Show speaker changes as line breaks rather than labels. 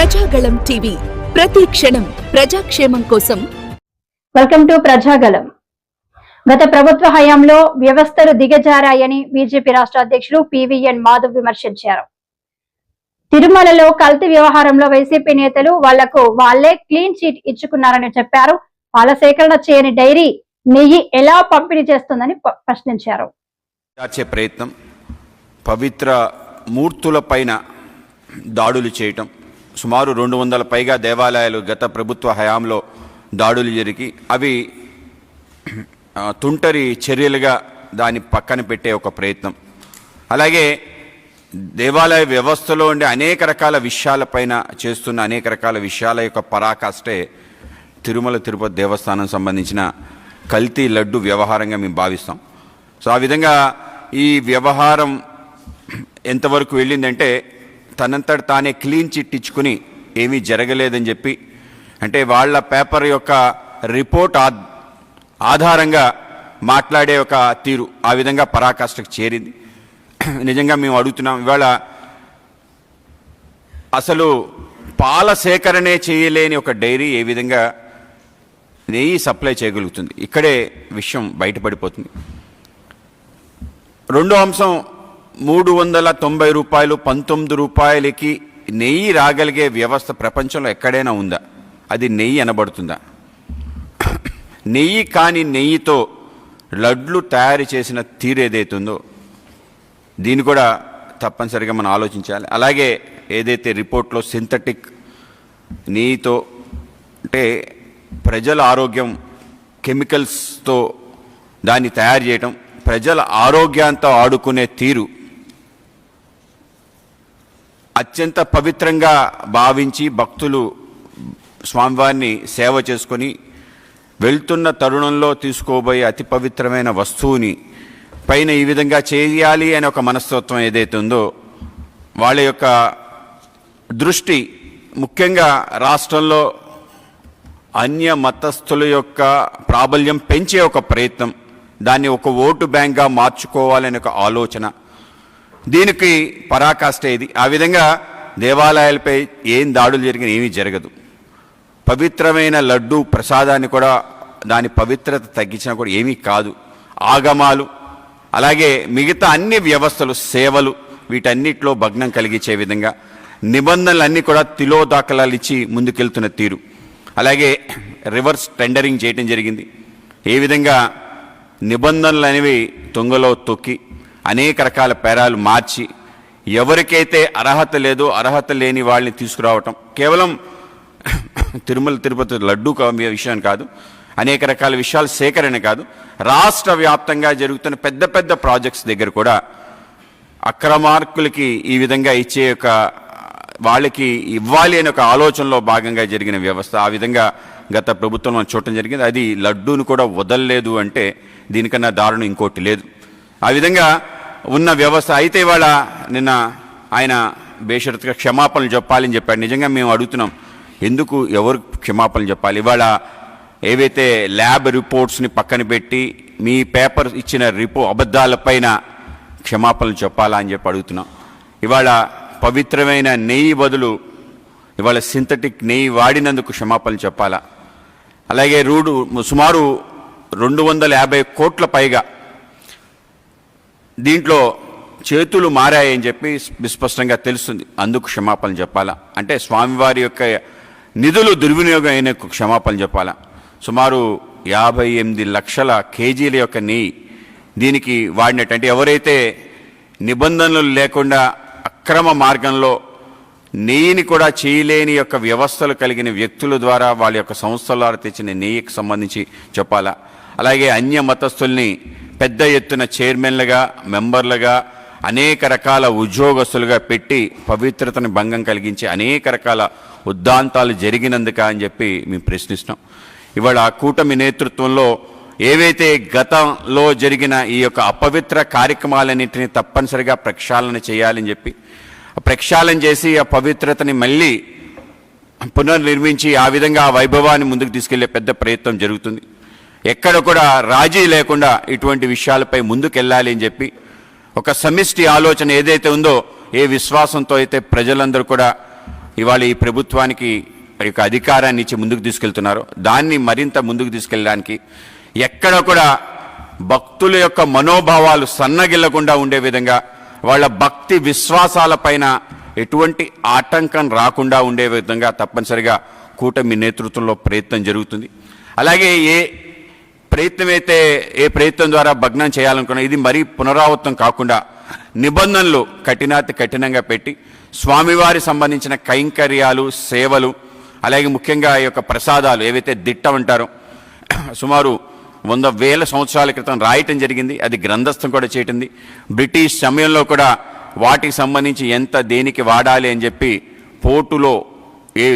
Prajagalam TV. ప్రతి క్షణం ప్రజాక్షేమం కోసం.
వెల్కమ్ టు ప్రజాగలం గత ప్రభుత్వ హయాంలో వ్యవస్థలు దిగజారాయని బీజేపీ రాష్ట్ర అధ్యక్షులు పివిఎన్ మాధవ్ విమర్శించారు. తిరుమలలో కల్తీ వ్యవహారంలో వైసీపీ నేతలు వాళ్ళకు వాళ్ళే క్లీన్ చీట్ ఇచ్చుకున్నారని చెప్పారు. పాల సేకరణ చేయని డైరీ నెయ్యి ఎలా పంపిణీ చేస్తుందని ప్రశ్నించారు.
ప్రయత్నం పవిత్ర మూర్తుల పైన దాడులు చేయటం సుమారు రెండు వందల పైగా దేవాలయాలు గత ప్రభుత్వ హయాంలో దాడులు జరిగి అవి తుంటరి చర్యలుగా దాన్ని పక్కన పెట్టే ఒక ప్రయత్నం. అలాగే దేవాలయ వ్యవస్థలో ఉండే అనేక రకాల విషయాలపైన చేస్తున్న అనేక రకాల విషయాల యొక్క పరాకాష్టే తిరుమల తిరుపతి దేవస్థానం సంబంధించిన కల్తీ లడ్డు వ్యవహారంగా మేము భావిస్తాం. సో ఆ విధంగా ఈ వ్యవహారం ఎంతవరకు వెళ్ళిందంటే తనంతట తానే క్లీన్ చిట్ ఇచ్చుకుని ఏమీ జరగలేదని చెప్పి అంటే వాళ్ళ పేపర్ యొక్క రిపోర్ట్ ఆధారంగా మాట్లాడే ఒక తీరు ఆ విధంగా పరాకాష్ఠకు చేరింది. నిజంగా మేము అడుగుతున్నాం ఇవాళ అసలు పాల సేకరణే చేయలేని ఒక డైరీ ఏ విధంగా నెయ్యి సప్లై చేయగలుగుతుంది? ఇక్కడే విషయం బయటపడిపోతుంది. రెండో అంశం మూడు వందల తొంభై రూపాయలు పంతొమ్మిది రూపాయలకి నెయ్యి రాగలిగే వ్యవస్థ ప్రపంచంలో ఎక్కడైనా ఉందా? అది నెయ్యి అనబడుతుందా? నెయ్యి కాని నెయ్యితో లడ్లు తయారు చేసిన తీరు ఏదైతుందో దీన్ని కూడా తప్పనిసరిగా మనం ఆలోచించాలి. అలాగే ఏదైతే రిపోర్ట్లో సింథటిక్ నెయ్యితో అంటే ప్రజల ఆరోగ్యం కెమికల్స్తో దాన్ని తయారు చేయటం ప్రజల ఆరోగ్యంతో ఆడుకునే తీరు అత్యంత పవిత్రంగా భావించి భక్తులు స్వామివారిని సేవ చేసుకొని వెళ్తున్న తరుణంలో తీసుకోబోయే అతి పవిత్రమైన వస్తువుని పైన ఈ విధంగా చేయాలి అనే ఒక మనస్తత్వం ఏదైతే ఉందో వాళ్ళ యొక్క దృష్టి ముఖ్యంగా రాష్ట్రంలో అన్య మతస్థుల యొక్క ప్రాబల్యం పెంచే ఒక ప్రయత్నం దాన్ని ఒక ఓటు బ్యాంక్గా మార్చుకోవాలనే ఒక ఆలోచన. దీనికి పరాకాష్ట ఇది. ఆ విధంగా దేవాలయాలపై ఏం దాడులు జరిగినా ఏమీ జరగదు. పవిత్రమైన లడ్డు ప్రసాదాన్ని కూడా దాని పవిత్రత తగ్గించినా కూడా ఏమీ కాదు. ఆగమాలు అలాగే మిగతా అన్ని వ్యవస్థలు సేవలు వీటన్నిటిలో భగ్నం కలిగించే విధంగా నిబంధనలన్నీ కూడా తిలోదాఖలాలు ఇచ్చి ముందుకెళ్తున్న తీరు. అలాగే రివర్స్ టెండరింగ్ చేయటం జరిగింది. ఏ విధంగా నిబంధనలు అనేవి తొంగలో తొక్కి అనేక రకాల పేరాలు మార్చి ఎవరికైతే అర్హత లేదో అర్హత లేని వాళ్ళని తీసుకురావటం. కేవలం తిరుమల తిరుపతి లడ్డు విషయం కాదు అనేక రకాల విషయాలు సేకరణ కాదు రాష్ట్ర వ్యాప్తంగా జరుగుతున్న పెద్ద పెద్ద ప్రాజెక్ట్స్ దగ్గర కూడా అక్రమార్కులకి ఈ విధంగా ఇచ్చే ఒక వాళ్ళకి ఇవ్వాలి అనే ఒక ఆలోచనలో భాగంగా జరిగిన వ్యవస్థ. ఆ విధంగా గత ప్రభుత్వం మనం చూడటం జరిగింది. అది లడ్డూను కూడా వదలలేదు అంటే దీనికన్నా దారుణం ఇంకోటి లేదు. ఆ విధంగా ఉన్న వ్యవస్థ అయితే ఇవాళ నిన్న ఆయన బేషరత్గా క్షమాపణలు చెప్పాలని చెప్పాడు. నిజంగా మేము అడుగుతున్నాం ఎందుకు ఎవరు క్షమాపణలు చెప్పాలి? ఇవాళ ఏవైతే ల్యాబ్ రిపోర్ట్స్ని పక్కన పెట్టి మీ పేపర్ ఇచ్చిన రిపో అబద్ధాలపైన క్షమాపణలు చెప్పాలా అని చెప్పి అడుగుతున్నాం. ఇవాళ పవిత్రమైన నెయ్యి బదులు ఇవాళ సింథటిక్ నెయ్యి వాడినందుకు క్షమాపణలు చెప్పాలా? అలాగే రూడు సుమారు రెండు వందల యాభై కోట్ల పైగా దీంట్లో చేతులు మారాయని చెప్పి విస్పష్టంగా తెలుస్తుంది. అందుకు క్షమాపణలు చెప్పాలా? అంటే స్వామివారి యొక్క నిధులు దుర్వినియోగం అయిన క్షమాపణ చెప్పాలా? సుమారు యాభై ఎనిమిది లక్షల కేజీల యొక్క నెయ్యి దీనికి వాడినట్టు ఎవరైతే నిబంధనలు లేకుండా అక్రమ మార్గంలో నెయ్యిని కూడా చేయలేని యొక్క వ్యవస్థలు కలిగిన వ్యక్తుల ద్వారా వాళ్ళ యొక్క సంస్థల ద్వారా తెచ్చిన నెయ్యికి సంబంధించి చెప్పాలా? అలాగే అన్య మతస్థుల్ని పెద్ద ఎత్తున చైర్మన్లుగా మెంబర్లుగా అనేక రకాల ఉద్యోగస్తులుగా పెట్టి పవిత్రతను భంగం కలిగించి అనేక రకాల ఉద్దాంతాలు జరిగినందుక అని చెప్పి మేము ప్రశ్నిస్తున్నాం. ఇవాళ ఆ కూటమి నేతృత్వంలో ఏవైతే గతంలో జరిగిన ఈ యొక్క అపవిత్ర కార్యక్రమాలన్నింటినీ తప్పనిసరిగా ప్రక్షాళన చేయాలని చెప్పి ప్రక్షాళన చేసి ఆ పవిత్రతని మళ్ళీ పునర్నిర్మించి ఆ విధంగా ఆ వైభవాన్ని ముందుకు తీసుకెళ్ళే పెద్ద ప్రయత్నం జరుగుతుంది. ఎక్కడ కూడా రాజీ లేకుండా ఇటువంటి విషయాలపై ముందుకెళ్ళాలి అని చెప్పి ఒక సమిష్టి ఆలోచన ఏదైతే ఉందో ఏ విశ్వాసంతో అయితే ప్రజలందరూ కూడా ఇవాళ ఈ ప్రభుత్వానికి ఈ యొక్క అధికారాన్ని ఇచ్చి ముందుకు తీసుకెళ్తున్నారో దాన్ని మరింత ముందుకు తీసుకెళ్ళడానికి ఎక్కడ కూడా భక్తుల యొక్క మనోభావాలు సన్నగిల్లకుండా ఉండే విధంగా వాళ్ళ భక్తి విశ్వాసాలపైన ఎటువంటి ఆటంకం రాకుండా ఉండే విధంగా తప్పనిసరిగా కూటమి నేతృత్వంలో ప్రయత్నం జరుగుతుంది. అలాగే ఏ ప్రయత్నమైతే ఏ ప్రయత్నం ద్వారా భగ్నం చేయాలనుకున్నా ఇది మరీ పునరావృతం కాకుండా నిబంధనలు కఠినాతి కఠినంగా పెట్టి స్వామివారి సంబంధించిన కైంకర్యాలు సేవలు అలాగే ముఖ్యంగా ఈ యొక్క ప్రసాదాలు ఏవైతే దిట్ట అంటారో సుమారు వంద వేల సంవత్సరాల క్రితం రాయటం జరిగింది. అది గ్రంథస్థం కూడా చేయటంది. బ్రిటిష్ సమయంలో కూడా వాటికి సంబంధించి ఎంత దేనికి వాడాలి అని చెప్పి పోర్టులో ఏ